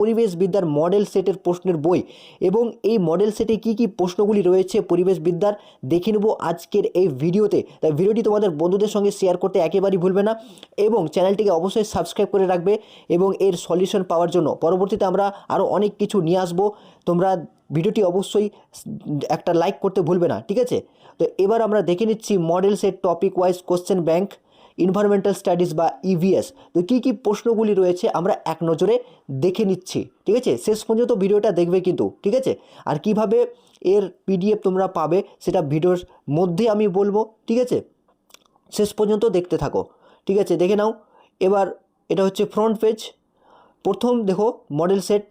পরিবেশবিদ্যার model সেটের প্রশ্নের বই এবং এই মডেল সেটে কি কি প্রশ্নগুলি রয়েছে পরিবেশবিদ্যার দেখে নেব আজকের এই ভিডিওতে। তাই ভিডিওটি তোমাদের বন্ধুদের সঙ্গে শেয়ার করতে একেবারেই ভুলবে না এবং চ্যানেলটিকে অবশ্যই সাবস্ক্রাইব করে রাখবে এবং এর সলিউশন পাওয়ার জন্য। পরবর্তীতে আমরা আরও অনেক কিছু নিয়ে আসব। তোমরা ভিডিওটি অবশ্যই একটা লাইক করতে ভুলবে না, ঠিক আছে? তো এবার আমরা দেখে নিচ্ছি model set topic wise question bank environmental studies বা ইভিএস তো কী কী প্রশ্নগুলি রয়েছে আমরা এক নজরে দেখে নিচ্ছি, ঠিক আছে? শেষ পর্যন্ত ভিডিওটা দেখবে কিন্তু, ঠিক আছে? আর কীভাবে এর পিডিএফ তোমরা পাবে সেটা ভিডিওর মধ্যে আমি বলব, ঠিক আছে? শেষ পর্যন্ত দেখতে থাকো, ঠিক আছে? দেখে নাও। এবার এটা হচ্ছে ফ্রন্ট পেজ প্রথম দেখো মডেল সেট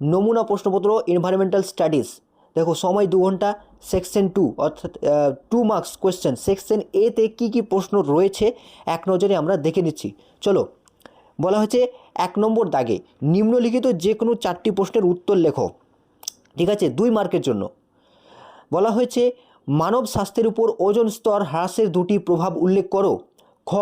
নমুনা প্রশ্নপত্র এনভায়রনমেন্টাল স্টাডিজ দেখো, সময় দু ঘণ্টা সেকশন টু অর্থাৎ টু মার্কস কোয়েশ্চেন সেকশন এতে কী কী প্রশ্ন রয়েছে, এক নজরে আমরা দেখে নিচ্ছি। চলো, বলা হয়েছে এক নম্বর দাগে, নিম্নলিখিত যে কোনো চারটি প্রশ্নের উত্তর লেখো। ঠিক আছে, দুই মার্কের জন্য। বলা হয়েছে, মানব স্বাস্থ্যের উপর ওজন স্তর হ্রাসের দুটি প্রভাব উল্লেখ করো। খ,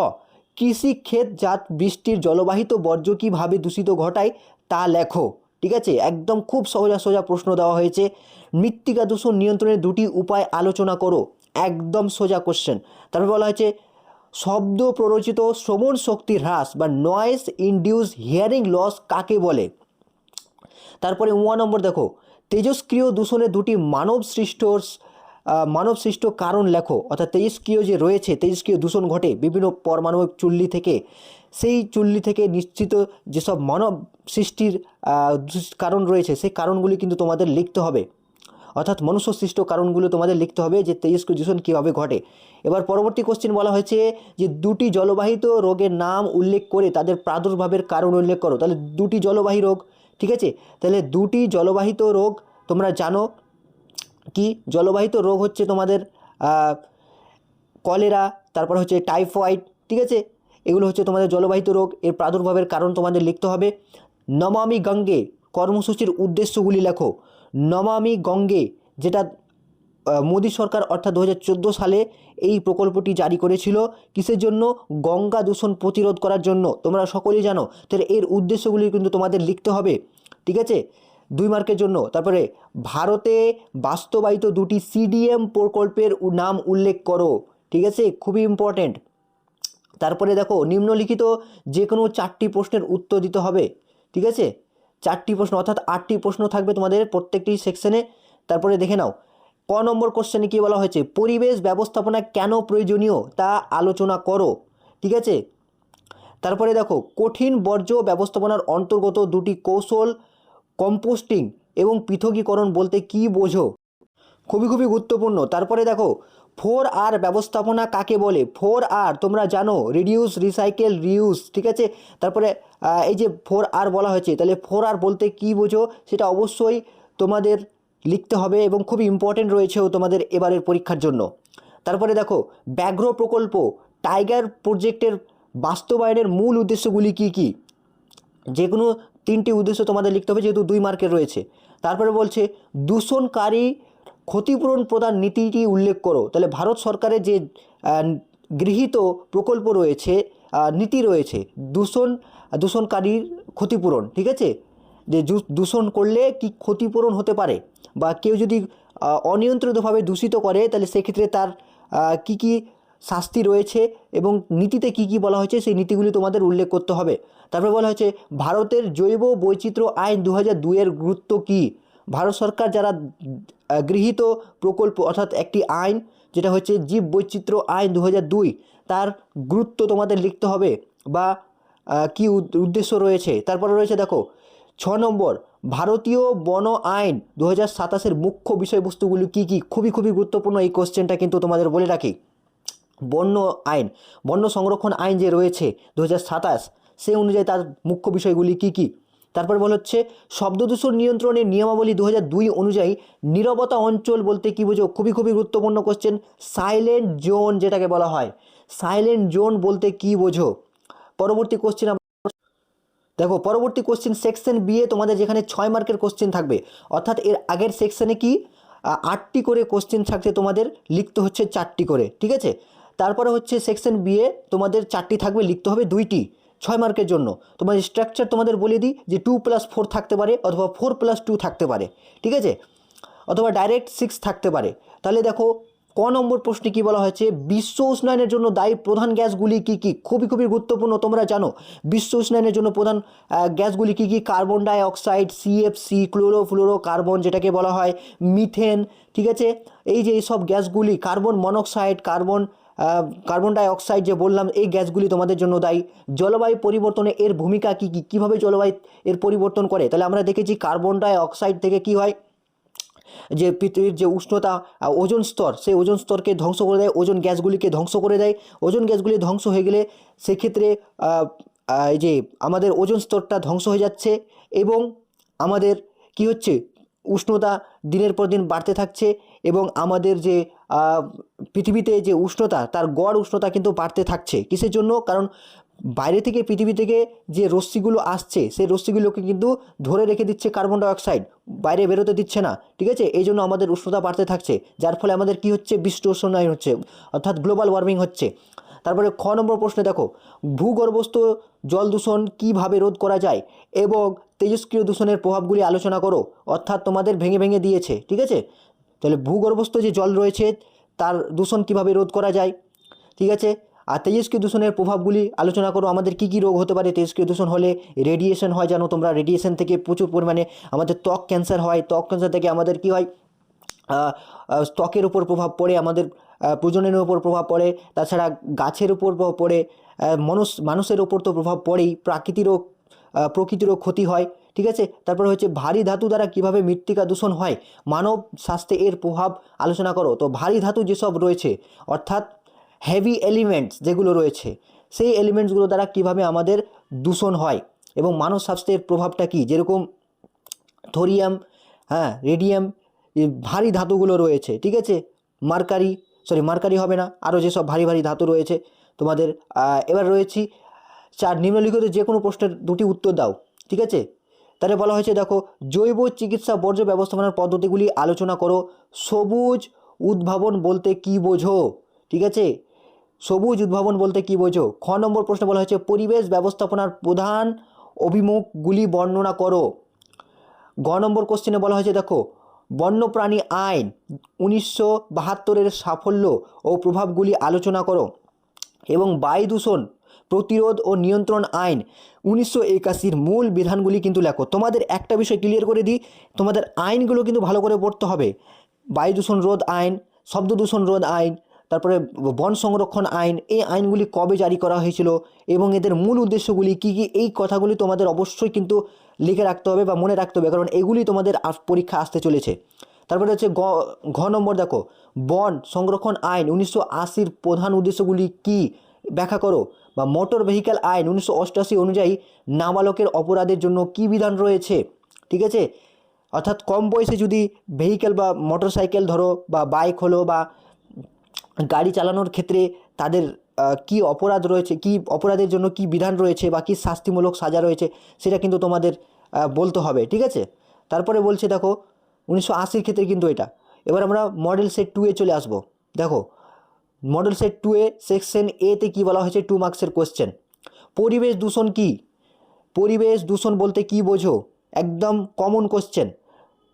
কৃষি ক্ষেত জাত বৃষ্টির জলবাহিত বর্জ্য কীভাবে দূষিত ঘটায় তা লেখো। ঠিক আছে, একদম খুব সহজা সোজা প্রশ্ন দেওয়া হয়েছে। মৃত্তিকা দূষণ নিয়ন্ত্রণের দুটি উপায় আলোচনা করো। একদম সোজা কোশ্চেন তারপর বলা হয়েছে, শব্দ প্ররোচিত শ্রবণ শক্তি হ্রাস বা নয়েস ইনডিউস হিয়ারিং লস কাকে বলে? তারপরে ওয়ান নম্বর দেখো, তেজস্ক্রিয় দূষণের দুটি মানব সৃষ্ট মানব সৃষ্ট কারণ লেখো। অর্থাৎ তেজস্ক্রিয় যে রয়েছে, তেজস্ক্রিয় দূষণ ঘটে বিভিন্ন পরমাণবিক চুল্লি থেকে। সেই চুল্লি থেকে নিশ্চিত যেসব মানব সৃষ্টির কারণ রয়েছে, সেই কারণগুলি কিন্তু তোমাদের লিখতে হবে। অর্থাৎ মনুষ্য সৃষ্ট কারণগুলো তোমাদের লিখতে হবে যে তেজস্ক্রিয় দূষণ কীভাবে ঘটে। এবার পরবর্তী কোশ্চেন বলা হয়েছে যে দুটি জলবাহিত রোগের নাম উল্লেখ করে তাদের প্রাদুর্ভাবের কারণ উল্লেখ করো। তাহলে দুটি জলবাহী রোগ, ঠিক আছে? তাহলে দুটি জলবাহিত রোগ তোমরা জানো কি? জলবাহিত রোগ হচ্ছে তোমাদের কলেরা, তারপর হচ্ছে টাইফয়েড, ঠিক আছে? এগুলো হচ্ছে তোমাদের জলবাহিত রোগ, এর প্রাদুর্ভাবের কারণ তোমাদের লিখতে হবে। নমামি গঙ্গে কর্মসূচির উদ্দেশ্যগুলি লেখো। নমামি গঙ্গে, যেটা মোদী সরকার অর্থাৎ দু হাজার চোদ্দ সালে এই প্রকল্পটি জারি করেছিল। কিসের জন্য? গঙ্গা দূষণ প্রতিরোধ করার জন্য। তোমরা সকলেই জানো। তাহলে এর উদ্দেশ্যগুলি কিন্তু তোমাদের লিখতে হবে। ঠিক আছে? দুই মার্কের জন্য। তারপরে, ভারতে বাস্তবায়িত দুটি সিডিএম প্রকল্পের নাম উল্লেখ করো। ঠিক আছে? খুবই ইম্পর্ট্যান্ট তারপরে দেখো, নিম্নলিখিত যে কোনো চারটি প্রশ্নের উত্তর দিতে হবে। ঠিক আছে? চারটি প্রশ্ন, অর্থাৎ আটটি প্রশ্ন থাকবে তোমাদের প্রত্যেকটি সেকশনে তারপরে দেখে নাও। ক নম্বর কোশ্চেনে কী বলা হয়েছে? পরিবেশ ব্যবস্থাপনা কেন প্রয়োজনীয় তা আলোচনা করো। ঠিক আছে? তারপরে দেখো, কঠিন বর্জ্য ব্যবস্থাপনার অন্তর্গত দুটি কৌশল কম্পোস্টিং এবং পৃথকীকরণ বলতে কী বোঝো? খুবই খুবই গুরুত্বপূর্ণ। তারপরে দেখো, ফোর আর ব্যবস্থাপনা কাকে বলে? ফোর আর তোমরা জানো রিডিউস রিসাইকেল রিউজ ঠিক আছে? তারপরে এই যে ফোর আর বলা হয়েছে, তাহলে ফোর আর বলতে কী বোঝো? সেটা অবশ্যই তোমাদের লিখতে হবে এবং খুব ইম্পর্টেন্ট রয়েছেও তোমাদের এবারের পরীক্ষার জন্য। তারপরে দেখো, ব্যাঘ্র প্রকল্প, টাইগার প্রজেক্টের বাস্তবায়নের মূল উদ্দেশ্যগুলি কী কী? যে কোনো তিনটি উদ্দেশ্য তোমাদের লিখতে হবে, যেহেতু দুই মার্কের রয়েছে। তারপরে বলছে, দূষণকারী ক্ষতিপূরণ প্রদান নীতিটি উল্লেখ করো। তাহলে ভারত সরকারের যে গৃহীত প্রকল্প রয়েছে নীতি রয়েছে, দূষণ দূষণকারীর ক্ষতিপূরণ, ঠিক আছে? যে দূষণ করলে কি ক্ষতিপূরণ হতে পারে? বা কেউ যদি অনিয়ন্ত্রিতভাবে দূষিত করে, তাহলে সেক্ষেত্রে তার কি কি শাস্তি রয়েছে এবং নীতিতে কি কি বলা হয়েছে, সেই নীতিগুলি তোমাদের উল্লেখ করতে হবে। তারপরে বলা হয়েছে, ভারতের জৈব বৈচিত্র্য আইন দু হাজার দুইয়ের গুরুত্ব কী? ভারত সরকার যারা গৃহীত প্রকল্প, অর্থাৎ একটি আইন, যেটা হচ্ছে জীব বৈচিত্র্য আইন দু হাজার দুই, তার গুরুত্ব তোমাদের লিখতে হবে। বা কি উদ্দেশ্য রয়েছে? তারপরে রয়েছে দেখো, ছ নম্বর, ভারতীয় বন আইন দু হাজার সাতাশের মুখ্য বিষয়বস্তুগুলি কী কী? খুবই খুবই গুরুত্বপূর্ণ এই কোশ্চেনটা কিন্তু তোমাদের বলে রাখি। বন্য আইন, বন্য সংরক্ষণ আইন যে রয়েছে দু হাজার সাতাশ, সেই অনুযায়ী তার মুখ্য বিষয়গুলি কী কী? তারপর বলা হচ্ছে শব্দদূষণ নিয়ন্ত্রণের নিয়মাবলী দু দুই অনুযায়ী নীরবতা অঞ্চল বলতে কী বোঝো? খুবই খুবই গুরুত্বপূর্ণ কোশ্চেন সাইলেন্ট জোন যেটাকে বলা হয়। সাইলেন্ট জোন বলতে কী বোঝো? পরবর্তী কোশ্চেন দেখো, পরবর্তী কোশ্চেন সেকশন বিয়ে তোমাদের যেখানে ছয় মার্কের কোশ্চেন থাকবে, অর্থাৎ এর আগের সেকশনে কি? আটটি করে কোশ্চেন থাকছে তোমাদের, লিখতে হচ্ছে চারটি করে, ঠিক আছে? তারপরে হচ্ছে সেকশন বিয়ে তোমাদের চারটি থাকবে, লিখতে হবে দুইটি, ছয় মার্কের জন্য। তোমার স্ট্রাকচার তোমাদের বলে দিই যে টু প্লাস ফোর থাকতে পারে, অথবা ফোর প্লাস টু থাকতে পারে, ঠিক আছে? অথবা ডাইরেক্ট সিক্স থাকতে পারে। তাহলে দেখো ক নম্বর প্রশ্নে কী বলা হয়েছে? বিশ্ব উষ্ণায়নের জন্য দায়ী প্রধান গ্যাসগুলি কী কী? খুবই খুবই গুরুত্বপূর্ণ, তোমরা জানো। বিশ্ব উষ্ণায়নের জন্য প্রধান গ্যাসগুলি কী কী? Carbon dioxide CFC chlorofluorocarbon যেটাকে বলা হয় মিথেন, ঠিক আছে? এই যে এইসব গ্যাসগুলি, carbon monoxide, carbon carbon dioxide যে বললাম, এই গ্যাসগুলি তোমাদের জন্য দায়ী। জলবায়ু পরিবর্তনে এর ভূমিকা কী কী? কীভাবে জলবায়ু এর পরিবর্তন করে? তাহলে আমরা দেখেছি কার্বন ডাই অক্সাইড থেকে কী হয়? যে পৃথিবীর যে উষ্ণতা ওজন স্তর, সেই ওজন স্তরকে ধ্বংস করে দেয়, ওজন গ্যাসগুলিকে ধ্বংস করে দেয়। ওজোন গ্যাসগুলি ধ্বংস হয়ে গেলে সেক্ষেত্রে এই যে আমাদের ওজন স্তরটা ধ্বংস হয়ে যাচ্ছে এবং আমাদের কি হচ্ছে? উষ্ণতা দিনের পর দিন বাড়তে থাকছে এবং আমাদের যে পৃথিবীতে যে উষ্ণতা, তার গড় উষ্ণতা কিন্তু বাড়তে থাকছে। কিসের জন্য? কারণ বাইরে থেকে পৃথিবী থেকে যে রশ্মিগুলো আসছে, সেই রশ্মিগুলোকে কিন্তু ধরে রেখে দিচ্ছে কার্বন ডাইঅক্সাইড বাইরে বেরোতে দিচ্ছে না, ঠিক আছে? এই জন্য আমাদের উষ্ণতা বাড়তে থাকছে, যার ফলে আমাদের কি হচ্ছে? বিশ্ব উষ্ণায়ন হচ্ছে, অর্থাৎ গ্লোবাল ওয়ার্মিং হচ্ছে। তারপরে খ নম্বর প্রশ্নে দেখো, ভূগর্ভস্থ জল দূষণ কীভাবে রোধ করা যায় এবং তেজস্ক্রিয় দূষণের প্রভাবগুলি আলোচনা করো, অর্থাৎ তোমাদের ভেঙে ভেঙে দিয়েছে, ঠিক আছে? তাহলে ভূগর্ভস্থ যে জল রয়েছে, তার দূষণ কীভাবে রোধ করা যায়, ঠিক আছে? আর তেজস্ক্রিয় দূষণের প্রভাবগুলি আলোচনা করো। আমাদের কী কী রোগ হতে পারে? তেজস্ক্রিয় দূষণ হলে রেডিয়েশন হয় জানো তোমরা। রেডিয়েশন থেকে প্রচুর পরিমাণে আমাদের ত্বক ক্যান্সার হয়। ত্বক ক্যান্সার থেকে আমাদের কী হয়? ত্বকের উপর প্রভাব পড়ে, আমাদের প্রজননের উপর প্রভাব পড়ে। তাছাড়া গাছের উপর প্রভাব পড়ে মানুষ, মানুষের উপর তো প্রভাব পড়েই। প্রাকৃতিরও প্রকৃতিরও ক্ষতি হয়, ঠিক আছে? তারপরে হচ্ছে ভারী ধাতু দ্বারা কীভাবে মৃত্তিকা দূষণ হয়? মানব স্বাস্থ্যে এর প্রভাব আলোচনা করো। তো ভারী ধাতু যেসব রয়েছে, অর্থাৎ হেভি এলিমেন্টস যেগুলো রয়েছে, সেই এলিমেন্টসগুলো দ্বারা কীভাবে আমাদের দূষণ হয় এবং মানব স্বাস্থ্যের প্রভাবটা কী? যেরকম থোরিয়াম হ্যাঁ রেডিয়াম ভারী ধাতুগুলো রয়েছে, ঠিক আছে? মার্কারি সরি মার্কারি হবে না আরও যেসব ভারী ভারী ধাতু রয়েছে, তোমাদের এবার রয়েছি, চার, নিম্নলিখিত যে কোনো প্রশ্নের দুটি উত্তর দাও, ঠিক আছে? তাহলে বলা হয়েছে, দেখো, জৈব চিকিৎসা বর্জ্য ব্যবস্থাপনার পদ্ধতিগুলি আলোচনা করো, সবুজ উদ্ভাবন বলতে কি বোঝো, ঠিক আছে? সবুজ উদ্ভাবন বলতে কি বোঝো? খ নম্বর প্রশ্নে বলা হয়েছে, পরিবেশ ব্যবস্থাপনার প্রধান অভিমুখগুলি বর্ণনা করো। গ নম্বর কোশ্চেনে বলা হয়েছে, দেখো, বন্যপ্রাণী আইন উনিশশো বাহাত্তরের সাফল্য ও প্রভাবগুলি আলোচনা করো এবং বায়ু দূষণ প্রতিরোধ ও নিয়ন্ত্রণ আইন উনিশশো একাশির মূল বিধানগুলি কিন্তু লেখো। তোমাদের একটা বিষয় ক্লিয়ার করে দিই, তোমাদের আইনগুলো কিন্তু ভালো করে পড়তে হবে। বায়ু দূষণ রোধ আইন, শব্দ দূষণ রোধ আইন তারপরে বন সংরক্ষণ আইন, এই আইনগুলি কবে জারি করা হয়েছিল এবং এদের মূল উদ্দেশ্যগুলি কী কী, এই কথাগুলি তোমাদের অবশ্যই কিন্তু লিখে রাখতে হবে বা মনে রাখতে হবে, কারণ এগুলি তোমাদের পরীক্ষা আসতে চলেছে। তারপরে হচ্ছে গ, ঘ নম্বর দেখো, বন সংরক্ষণ আইন উনিশশো আশির প্রধান উদ্দেশ্যগুলি কি? ব্যাখ্যা করো। বা মোটর ভেহিক্যাল আইন উনিশশো অষ্টআশি অনুযায়ী নাবালকের অপরাধের জন্য কি বিধান রয়েছে? ঠিক আছে? অর্থাৎ কম বয়সে যদি ভেহিক্যাল বা মোটর সাইকেল ধরো বা বাইক হলো বা গাড়ি চালানোর ক্ষেত্রে তাদের কি অপরাধ রয়েছে, কি অপরাধের জন্য কি বিধান রয়েছে বা কি শাস্তিমূলক সাজা রয়েছে, সেটা কিন্তু তোমাদের বলতে হবে, ঠিক আছে? তারপরে বলছে দেখো, উনিশশো আশির ক্ষেত্রে কিন্তু এটা। এবার আমরা মডেল সেট টু এ চলে আসব। দেখো model set two A section এতে কী বলা হয়েছে? টু মার্কসের কোশ্চেন পরিবেশ দূষণ কি? পরিবেশ দূষণ বলতে কি বোঝো? একদম কমন কোশ্চেন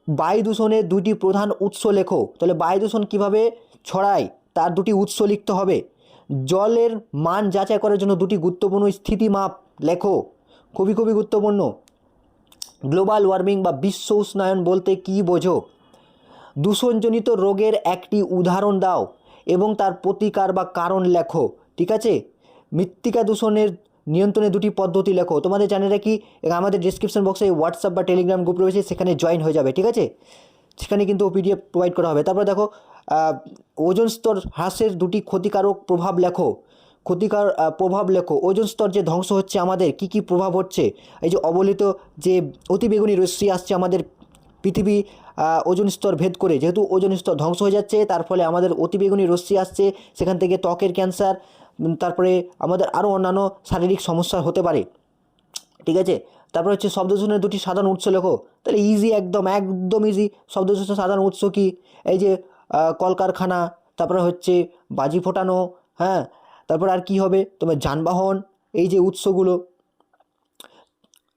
বায়ু দূষণের দুটি প্রধান উৎস লেখো। তাহলে বায়ু দূষণ কীভাবে ছড়ায়? তার দুটি উৎস লিখতে হবে। জলের মান যাচাই করার জন্য দুটি গুরুত্বপূর্ণ স্থিতিমাপ লেখো। খুবই খুবই গুরুত্বপূর্ণ। গ্লোবাল ওয়ার্মিং বা বিশ্ব উষ্ণায়ন বলতে কী বোঝো? দূষণজনিত রোগের একটি উদাহরণ দাও এবং তার প্রতিকার বা কারণ লেখো, ঠিক আছে? মৃত্তিকা দূষণের নিয়ন্ত্রণে দুটি পদ্ধতি লেখো। তোমাদের জানে রাখি, আমাদের ডিসক্রিপশন বক্সে হোয়াটসঅ্যাপ বা টেলিগ্রাম গ্রুপ রয়েছে, সেখানে জয়েন হয়ে যাবে, ঠিক আছে? সেখানে কিন্তু পিডিএফ প্রোভাইড করা হবে। তারপরে দেখো ওজোন স্তর হ্রাসের দুটি ক্ষতিকারক প্রভাব লেখো। ক্ষতিকর প্রভাব লেখো। ওজোন স্তর যে ধ্বংস হচ্ছে আমাদের, কি কি প্রভাব হচ্ছে? এই যে অবলিত যে অতিবেগুনি রশ্মি আসছে আমাদের পৃথিবী ওজোন স্তর ভেদ করে। যেহেতু ওজোন স্তর ধ্বংস হয়ে যাচ্ছে, তার ফলে আমাদের অতিবেগুনি রশ্মি আসছে, সেখান থেকে ত্বকের ক্যান্সার তারপরে আমাদের আরও অন্যান্য শারীরিক সমস্যা হতে পারে। ঠিক আছে? তারপর হচ্ছে শব্দ দূষণের দুটি সাধারণ উৎস লেখো। তাহলে ইজি একদম একদম ইজি শব্দ দূষণের সাধারণ উৎস কি? এই যে কলকারখানা, তারপরে হচ্ছে বাজি ফোটানো হ্যাঁ? তারপর আর কি হবে? তোমার যানবাহন, এই যে উৎসগুলো।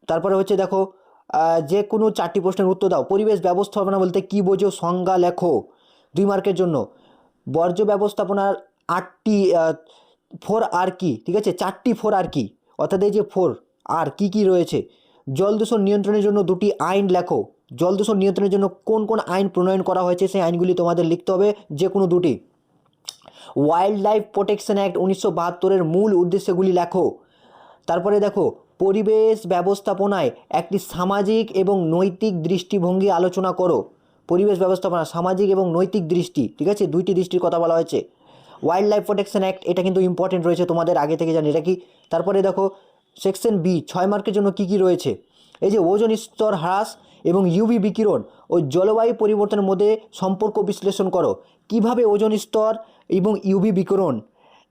তারপরে হচ্ছে দেখো যে কোনো চারটি প্রশ্নের উত্তর দাও। পরিবেশ ব্যবস্থাপনা বলতে কী বোঝো? সংজ্ঞা লেখো দুই মার্কের জন্য। বর্জ্য ব্যবস্থাপনার আটটি ফোর আর কি, ঠিক আছে? চারটি ফোর আর কি। অর্থাৎ এই যে ফোর আর কি কি রয়েছে? জল দূষণ নিয়ন্ত্রণের জন্য দুটি আইন লেখো। জল দূষণ নিয়ন্ত্রণের জন্য কোন কোন আইন প্রণয়ন করা হয়েছে সেই আইনগুলি তোমাদের লিখতে হবে যে কোনো দুটি। ওয়াইল্ড লাইফ প্রোটেকশন অ্যাক্ট উনিশশো বাহাত্তরের মূল উদ্দেশ্যগুলি লেখো। তারপরে দেখো, পরিবেশ ব্যবস্থাপনায় একটি সামাজিক এবং নৈতিক দৃষ্টিভঙ্গি আলোচনা করো। পরিবেশ ব্যবস্থাপনা, সামাজিক এবং নৈতিক দৃষ্টি, ঠিক আছে? দুইটি দৃষ্টির কথা বলা হয়েছে। ওয়াইল্ড লাইফ প্রোটেকশন অ্যাক্ট এটা কিন্তু ইম্পর্টেন্ট রয়েছে তোমাদের আগে থেকে জানি, এটা কি? তারপরে দেখো সেকশন বি ছয় মার্কের জন্য কি কি রয়েছে? এই যে ওজন স্তর হ্রাস এবং ইউভি বিকিরণ ও জলবায়ু পরিবর্তনের মধ্যে সম্পর্ক বিশ্লেষণ করো। কীভাবে ওজন স্তর এবং ইউভি বিকিরণ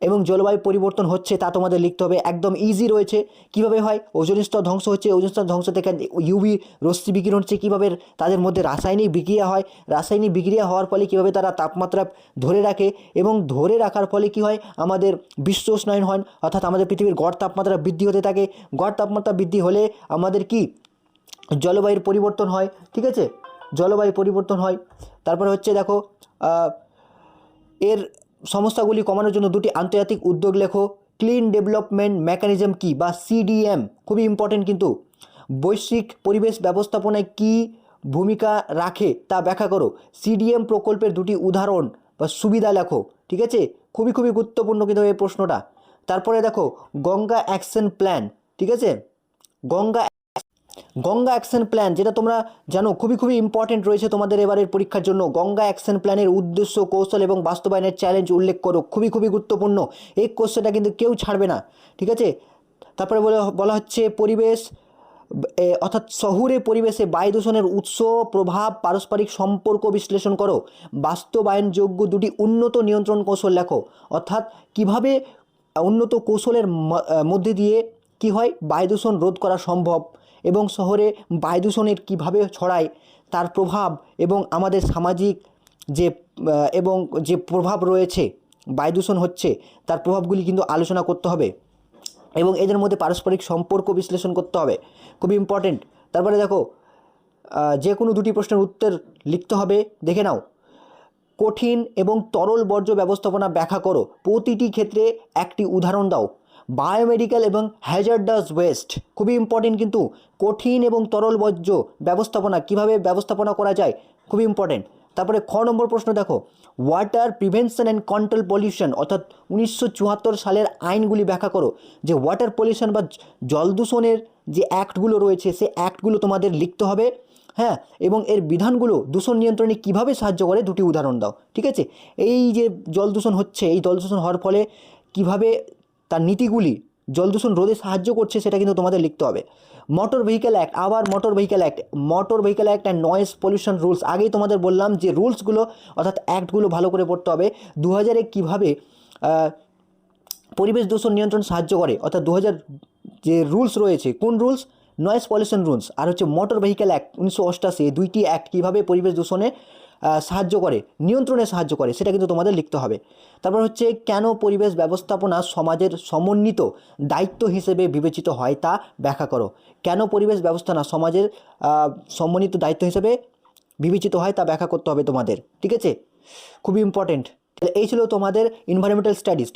এবং জলবায়ু পরিবর্তন হচ্ছে তা তোমাদের লিখতে হবে। একদম ইজি রয়েছে। কীভাবে হয়? ওজন স্তর ধ্বংস হচ্ছে। ওজন স্তর ধ্বংস থেকে ইউভি রশ্মি বিকিরণ হচ্ছে। কীভাবে তাদের মধ্যে রাসায়নিক বিক্রিয়া হয়? রাসায়নিক বিক্রিয়া হওয়ার ফলে কীভাবে তারা তাপমাত্রা ধরে রাখে এবং ধরে রাখার ফলে কি হয়? আমাদের বিশ্ব উষ্ণায়ন হয়। অর্থাৎ আমাদের পৃথিবীর গড় তাপমাত্রা বৃদ্ধি হতে থাকে। গড় তাপমাত্রা বৃদ্ধি হলে আমাদের কি? জলবায়ুর পরিবর্তন হয়, ঠিক আছে? জলবায়ু পরিবর্তন হয়। তারপরে হচ্ছে দেখো এর সমস্যাগুলি কমানোর জন্য দুটি আন্তর্জাতিক উদ্যোগ লেখো। ক্লিন ডেভেলপমেন্ট মেকানিজম কি বা সিডিএম খুবই ইম্পর্টেন্ট কিন্তু। বৈশ্বিক পরিবেশ ব্যবস্থাপনায় কি ভূমিকা রাখে তা ব্যাখ্যা করো। সিডিএম প্রকল্পের দুটি উদাহরণ বা সুবিধা লেখো, ঠিক আছে? খুবই খুবই গুরুত্বপূর্ণ কিন্তু এই প্রশ্নটা। তারপরে দেখো, গঙ্গা অ্যাকশন প্ল্যান, ঠিক আছে? গঙ্গা গঙ্গা অ্যাকশন প্ল্যান, যেটা তোমরা জানো খুবই খুবই ইম্পর্টেন্ট রয়েছে তোমাদের এবারের পরীক্ষার জন্য। গঙ্গা অ্যাকশন প্ল্যানের উদ্দেশ্য, কৌশল এবং বাস্তবায়নের চ্যালেঞ্জ উল্লেখ করো, খুবই খুবই গুরুত্বপূর্ণ। এই কোশ্চেনটা কিন্তু কেউ ছাড়বে না, ঠিক আছে? তারপরে বলে, বলা হচ্ছে পরিবেশ অর্থাৎ শহুরে পরিবেশে বায়ু দূষণের উৎস, প্রভাব, পারস্পরিক সম্পর্ক বিশ্লেষণ করো। বাস্তবায়নযোগ্য দুটি উন্নত নিয়ন্ত্রণ কৌশল লেখো, অর্থাৎ কীভাবে উন্নত কৌশলের মধ্যে দিয়ে কি হয়? বায়ু দূষণ রোধ করা সম্ভব। এবং শহরে বায়ু দূষণের কীভাবে ছড়ায়, তার প্রভাব এবং আমাদের সামাজিক যে এবং যে প্রভাব রয়েছে, বায়ু দূষণ হচ্ছে, তার প্রভাবগুলি কিন্তু আলোচনা করতে হবে এবং এদের মধ্যে পারস্পরিক সম্পর্ক বিশ্লেষণ করতে হবে। খুবই ইম্পর্টেন্ট তারপরে দেখো যে কোনো দুটি প্রশ্নের উত্তর লিখতে হবে। দেখে নাও। কঠিন এবং তরল বর্জ্য ব্যবস্থাপনা ব্যাখ্যা করো। প্রতিটি ক্ষেত্রে একটি উদাহরণ দাও। বায়োমেডিক্যাল এবং হ্যাজার্ডাস ওয়েস্ট খুবই ইম্পর্টেন্ট কিন্তু কঠিন এবং তরল বর্জ্য ব্যবস্থাপনা, কীভাবে ব্যবস্থাপনা করা যায় খুবই ইম্পর্টেন্ট তারপরে খ নম্বর প্রশ্ন দেখো water prevention and control pollution অর্থাৎ উনিশশো চুয়াত্তর সালের আইনগুলি ব্যাখ্যা করো, যে ওয়াটার পলিউশন বা জল দূষণের যে অ্যাক্টগুলো রয়েছে, সে অ্যাক্টগুলো তোমাদের লিখতে হবে হ্যাঁ? এবং এর বিধানগুলো দূষণ নিয়ন্ত্রণে কীভাবে সাহায্য করে দুটি উদাহরণ দাও, ঠিক আছে? এই যে জল দূষণ হচ্ছে, এই জল দূষণ হওয়ার ফলে কীভাবে তার নীতিগুলি জল দূষণ রোধে সাহায্য করছে সেটা কিন্তু তোমাদের লিখতে হবে। মোটর ভেহিক্যাল অ্যাক্ট আবার motor vehicle act motor vehicle act and noise pollution rules আগেই তোমাদের বললাম যে রুলসগুলো, অর্থাৎ অ্যাক্টগুলো ভালো করে পড়তে হবে। দু হাজারে কীভাবে পরিবেশ দূষণ নিয়ন্ত্রণ সাহায্য করে, অর্থাৎ দু হাজার যে রুলস রয়েছে, কোন রুলস? নয়েজ পলিউশন রুলস আর হচ্ছে মোটর ভেহিক্যাল অ্যাক্ট উনিশশো অষ্টাশি দুইটি অ্যাক্ট কীভাবে পরিবেশ দূষণে সাহায্য করে, নিয়ন্ত্রণে সাহায্য করে, সেটা কিন্তু তোমাদের লিখতে হবে। তারপর হচ্ছে, কেন পরিবেশ ব্যবস্থাপনা সমাজের সমন্বিত দায়িত্ব হিসেবে বিবেচিত হয় তা ব্যাখ্যা করো। কেন পরিবেশ ব্যবস্থাপনা সমাজের সমন্বিত দায়িত্ব হিসেবে বিবেচিত হয় তা ব্যাখ্যা করতে হবে তোমাদের, ঠিক আছে? খুবই ইম্পর্টেন্ট এই ছিল তোমাদের এনভায়রনমেন্টাল স্টাডিজ